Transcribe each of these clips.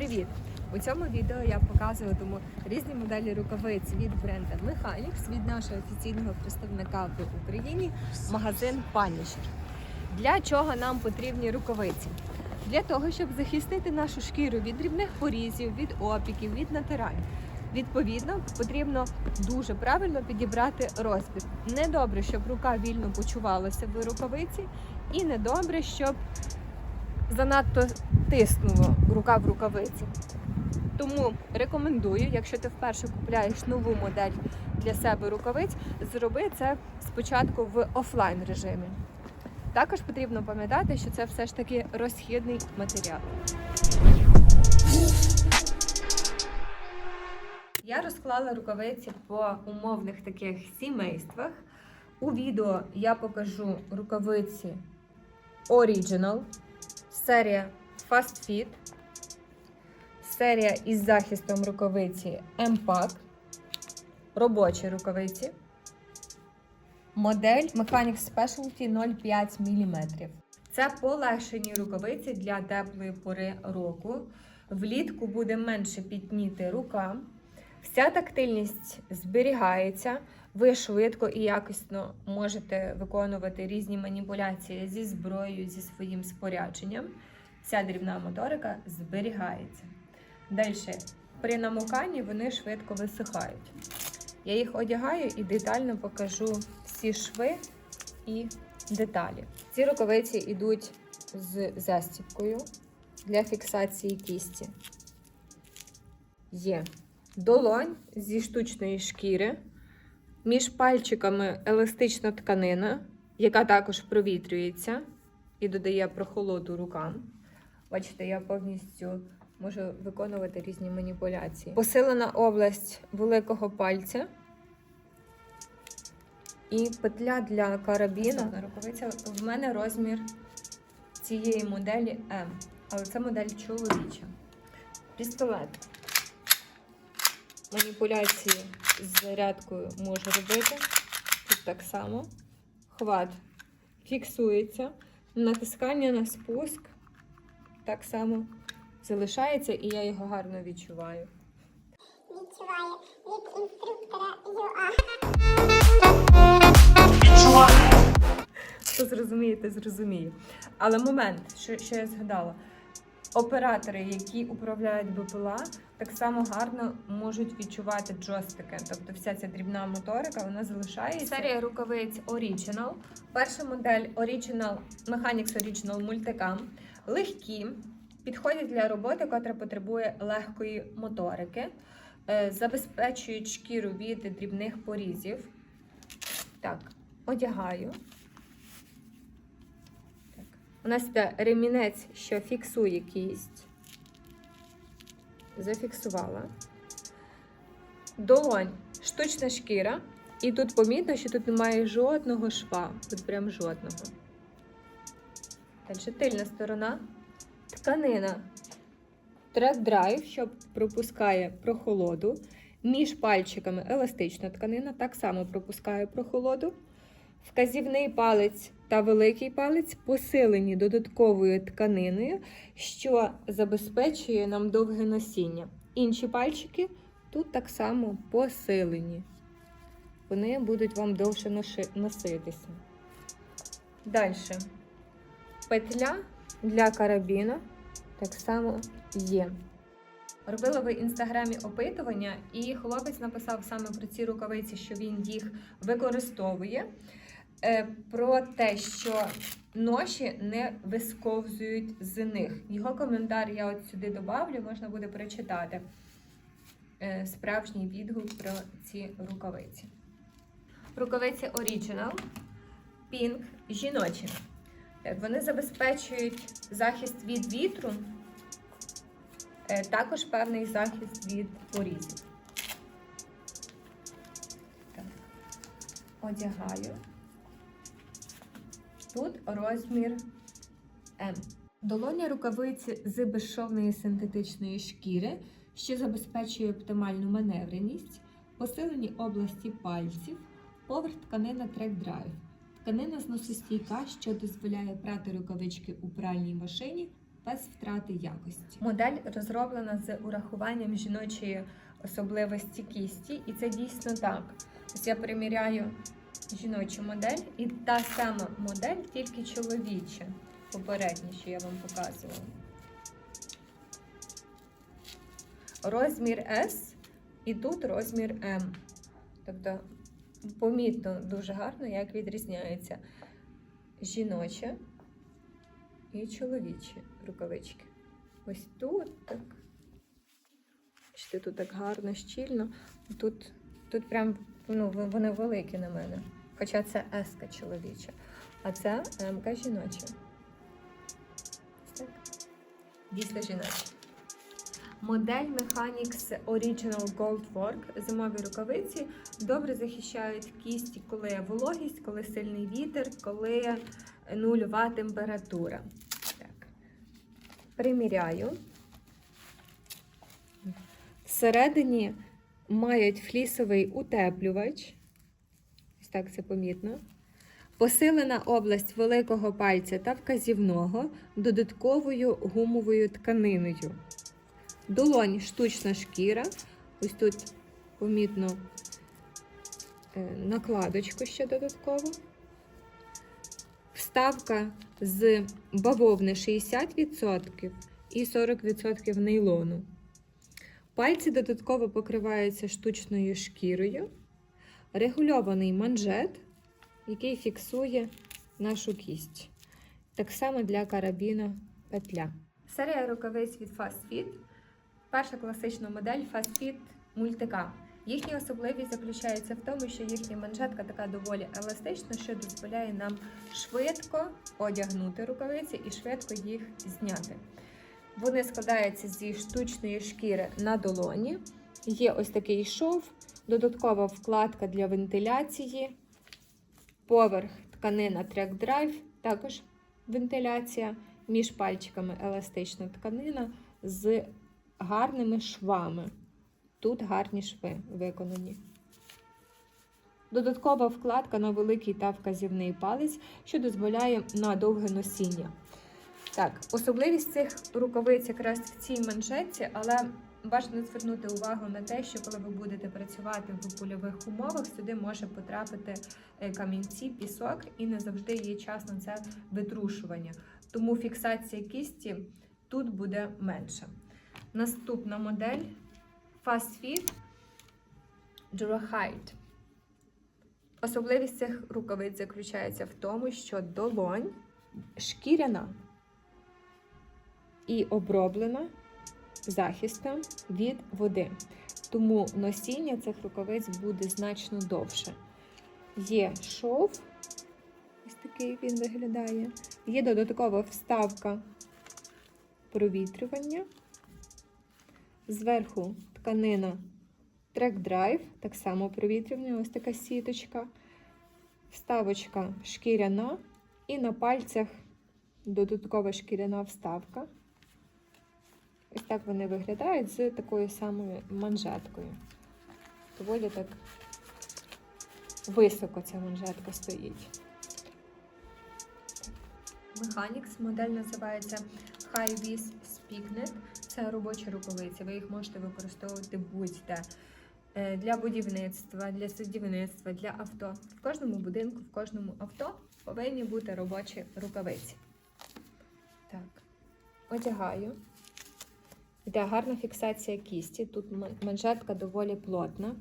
Привіт! У цьому відео я показуватиму різні моделі рукавиць від бренда Mechanix, від нашого офіційного представника в Україні, магазин Punisher. Для чого нам потрібні рукавиці? Для того, щоб захистити нашу шкіру від дрібних порізів, від опіків, від натирань. Відповідно, потрібно дуже правильно підібрати розмір. Недобре, щоб рука вільно почувалася в рукавиці, і недобре, щоб занадто тиснуло рука в рукавиці. Тому рекомендую, якщо ти вперше купляєш нову модель для себе рукавиць, зроби це спочатку в офлайн режимі. Також потрібно пам'ятати, що це все ж таки розхідний матеріал. Я розклала рукавиці по умовних таких сімействах. У відео я покажу рукавиці Original, серія Fast Fit, серія із захистом рукавиці M-Pack, робочі рукавиці, модель Mechanic Specialty 0,5 мм. Це полегшені рукавиці для теплої пори року. Влітку буде менше пітніти рука. Вся тактильність зберігається. Ви швидко і якісно можете виконувати різні маніпуляції зі зброєю, зі своїм спорядженням. Вся дрібна моторика зберігається. Далі, при намоканні вони швидко висихають. Я їх одягаю і детально покажу всі шви і деталі. Ці рукавиці йдуть з застібкою для фіксації кісті. Є долонь зі штучної шкіри. Між пальчиками еластична тканина, яка також провітрюється і додає прохолоду рукам. Бачите, я повністю можу виконувати різні маніпуляції. Посилена область великого пальця. І петля для карабіна. Рукавиця в мене розмір цієї моделі М, але це модель чоловіча. Пістолет. Маніпуляції з зарядкою можу робити. Тут так само. Хват фіксується. Натискання на спуск так само залишається, і я його гарно відчуваю. відчуває від інструктора ЮА. Хто зрозуміє, те зрозуміє. Але момент, що, що я згадала, оператори, які управляють БПЛА, так само гарно можуть відчувати джойстики. Тобто вся ця дрібна моторика вона залишається. Серія рукавиць Original. Перша модель Original Mechanics Original Multicam. Легкі, підходять для роботи, котра потребує легкої моторики, е, забезпечують шкіру від дрібних порізів. Так, одягаю. У нас йде ремінець, що фіксує кість. Зафіксувала. Долонь, штучна шкіра. І тут помітно, що тут немає жодного шва. Тут прям жодного. Далі тильна сторона. Тканина. Трек-драйв, що пропускає прохолоду. Між пальчиками еластична тканина, так само пропускає прохолоду. Вказівний палець та великий палець посилені додатковою тканиною, що забезпечує нам довге носіння. Інші пальчики тут так само посилені. Вони будуть вам довше носитися. Далі. Петля для карабіна так само є. Робила в інстаграмі опитування, і хлопець написав саме про ці рукавиці, що він їх використовує. Е, Про те, що ноші не висковзують з них. Його коментар я от сюди добавлю, можна буде прочитати е, справжній відгук про ці рукавиці. Рукавиці Original Pink жіночі. Е, Вони забезпечують захист від вітру, також певний захист від порізів. Одягаю. Тут розмір М. Долоня рукавиці з безшовної синтетичної шкіри, що забезпечує оптимальну маневреність, посилені області пальців, поверх тканина Track Drive. Тканина зносостійка, що дозволяє прати рукавички у пральній машині без втрати якості. Модель розроблена з урахуванням жіночої особливості кісті, і це дійсно так. Ось я приміряю жіночу модель, і та сама модель, тільки чоловіча. Попередня, що я вам показувала. Розмір S і тут розмір M. Тобто, помітно дуже гарно, як відрізняється жіноча і чоловічі рукавички. Ось тут так. Бачите, тут так гарно, щільно. Тут, тут прям ну, вони великі на мене. Хоча це еска чоловіча, а це емка жіноча. Так. Дійсно жіноча. Модель Mechanics Original Gold Work зимові рукавиці добре захищають кісті, коли є вологість, коли сильний вітер, коли нульова температура. Так. Приміряю. Всередині мають флісовий утеплювач. Так це помітно. Посилена область великого пальця та вказівного додатковою гумовою тканиною. Долонь штучна шкіра. Ось тут помітно е, накладочку ще додатково. Вставка з бавовни 60% і 40% нейлону. Пальці додатково покриваються штучною шкірою. Регульований манжет, який фіксує нашу кість. Так само для карабіна петля. Серія рукавиць від Fast Fit. Перша класична модель Fast Fit Multica. Їхня особливість заключається в тому, що їхня манжетка така доволі еластична, що дозволяє нам швидко одягнути рукавиці і швидко їх зняти. Вони складаються зі штучної шкіри на долоні. Є ось такий шов, додаткова вкладка для вентиляції, поверх тканина Track Drive, також вентиляція, між пальчиками еластична тканина з гарними швами. Тут гарні шви виконані. Додаткова вкладка на великий та вказівний палець, що дозволяє на довге носіння. Так, особливість цих рукавиць якраз в цій манжетці, але бажано звернути увагу на те, що коли ви будете працювати в польових умовах, сюди може потрапити е, камінці, пісок, і не завжди є час на це витрушування. Тому фіксація кісті тут буде менша. Наступна модель Fast Fit Durahide. Особливість цих рукавиць заключається в тому, що долонь шкіряна і оброблена захистом від води. Тому носіння цих рукавиць буде значно довше. Є шов, ось такий він виглядає. Є додаткова вставка провітрювання. Зверху тканина Drive, так само провітрювання, ось така сіточка. Вставочка шкіряна, і на пальцях додаткова шкіряна вставка. Ось так вони виглядають з такою самою манжеткою. Доволі так високо ця манжетка стоїть. Mechanics модель називається High Vis Spicknet. Це робочі рукавиці. Ви їх можете використовувати будь-де. Е, Для будівництва, для садівництва, для авто. В кожному будинку, в кожному авто повинні бути робочі рукавиці. Так, одягаю. Йде гарна фіксація кісті. Тут манжетка доволі плотна.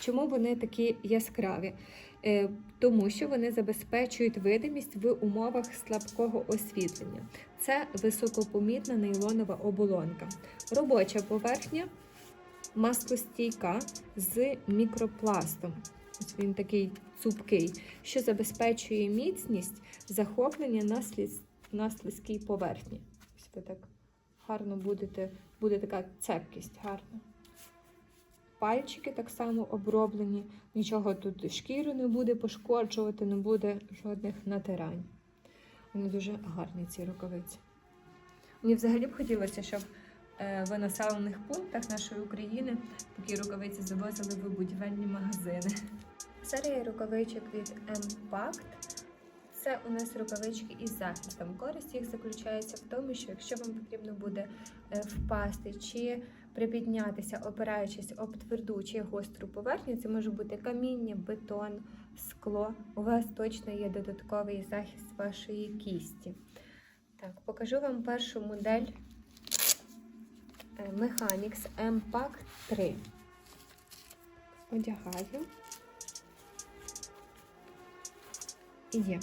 Чому вони такі яскраві? Е, Тому що вони забезпечують видимість в умовах слабкого освітлення. Це високопомітна нейлонова оболонка. Робоча поверхня маслостійка з мікропластом. Ось він такий цупкий, що забезпечує міцність захоплення на слизькій поверхні. Ось ви так гарно будете, буде така цепкість гарна. Пальчики так само оброблені, нічого тут шкіру не буде пошкоджувати, не буде жодних натирань. Вони дуже гарні, ці рукавиці. Мені взагалі б хотілося, щоб е, в населених пунктах нашої України такі рукавиці завозили в будівельні магазини. Серія рукавичок від Impact. Це у нас рукавички із захистом. Користь їх заключається в тому, що якщо вам потрібно буде е, впасти чи припіднятися, опираючись об тверду чи гостру поверхню, це може бути каміння, бетон, скло. У вас точно є додатковий захист вашої кісті. Так, покажу вам першу модель е, Mechanics M-Pack 3. Одягаю. І є.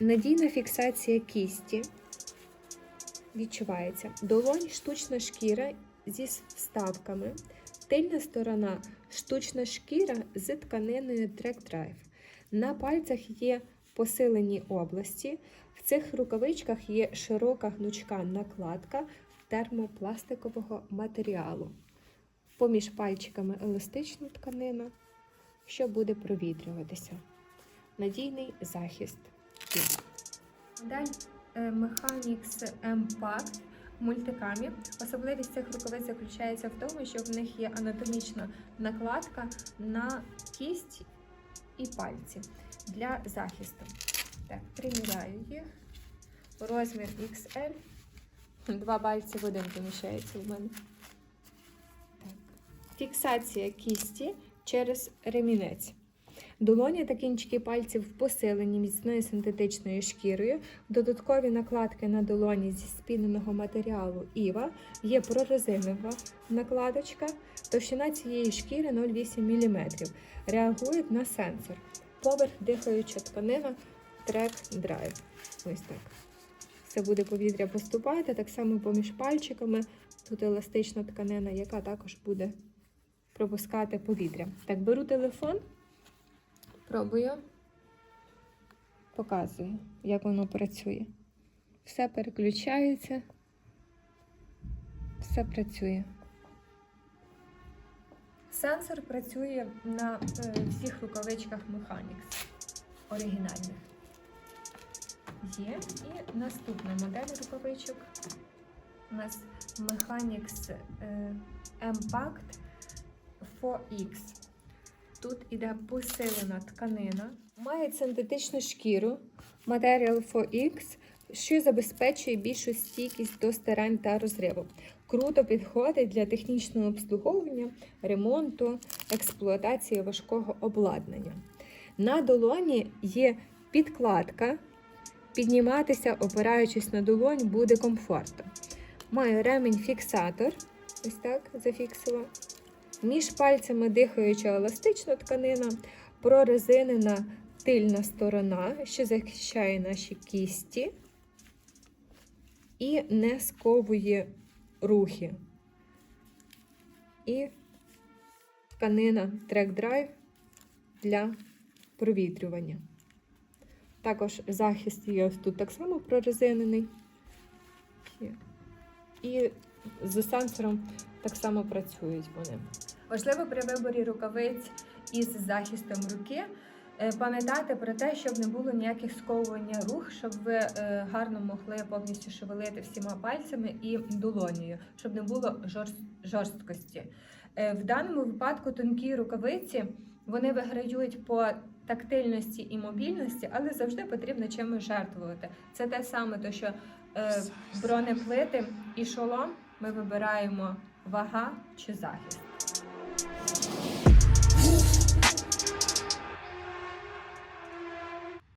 Надійна фіксація кісті відчувається. Долонь штучна шкіра зі вставками. Тильна сторона штучна шкіра з тканиною Track Drive. На пальцях є посилені області. В цих рукавичках є широка гнучка накладка термопластикового матеріалу. Поміж пальчиками еластична тканина, що буде провітрюватися. Надійний захист. Є. Модель Mechanics M-Pact мультикамі. Особливість цих рукавиць заключається в тому, що в них є анатомічна накладка на кість і пальці для захисту. Так, приміряю їх. Розмір XL. Два пальці в один поміщається в мене. Так. Фіксація кісті через ремінець. Долоні та кінчики пальців посилені міцною синтетичною шкірою, додаткові накладки на долоні зі спіненого матеріалу Іва, є прорезинова накладочка, товщина цієї шкіри 0,8 мм. Реагують на сенсор. Поверх дихаюча тканина Track Drive. Ось так. Все буде повітря поступати, так само поміж пальчиками. Тут еластична тканина, яка також буде пропускати повітря. Так, беру телефон. Пробую. Показую, як воно працює. Все переключається. Все працює. Сенсор працює на е, всіх рукавичках Mechanics оригінальних. Є. І наступна модель рукавичок. У нас Mechanics е, M-Pact 4X. Тут іде посилена тканина. Має синтетичну шкіру Material 4X, що забезпечує більшу стійкість до стирань та розриву. Круто підходить для технічного обслуговування, ремонту, експлуатації важкого обладнання. На долоні є підкладка. Підніматися, опираючись на долонь, буде комфортно. Маю ремінь-фіксатор. Ось так зафіксила. Між пальцями дихаюча еластична тканина, прорезинена тильна сторона, що захищає наші кісті і не сковує рухи. І тканина Track Drive для провітрювання. Також захист є ось тут так само прорезинений. І з сенсором так само працюють вони. Важливо при виборі рукавиць із захистом руки е, пам'ятати про те, щоб не було ніяких сковування рух, щоб ви е, гарно могли повністю шевелити всіма пальцями і долонею, щоб не було жорсткості. Е, В даному випадку тонкі рукавиці вони виграють по тактильності і мобільності, але завжди потрібно чимось жертвувати. Це те саме, то що е, бронеплити і шолом ми вибираємо вага чи захист.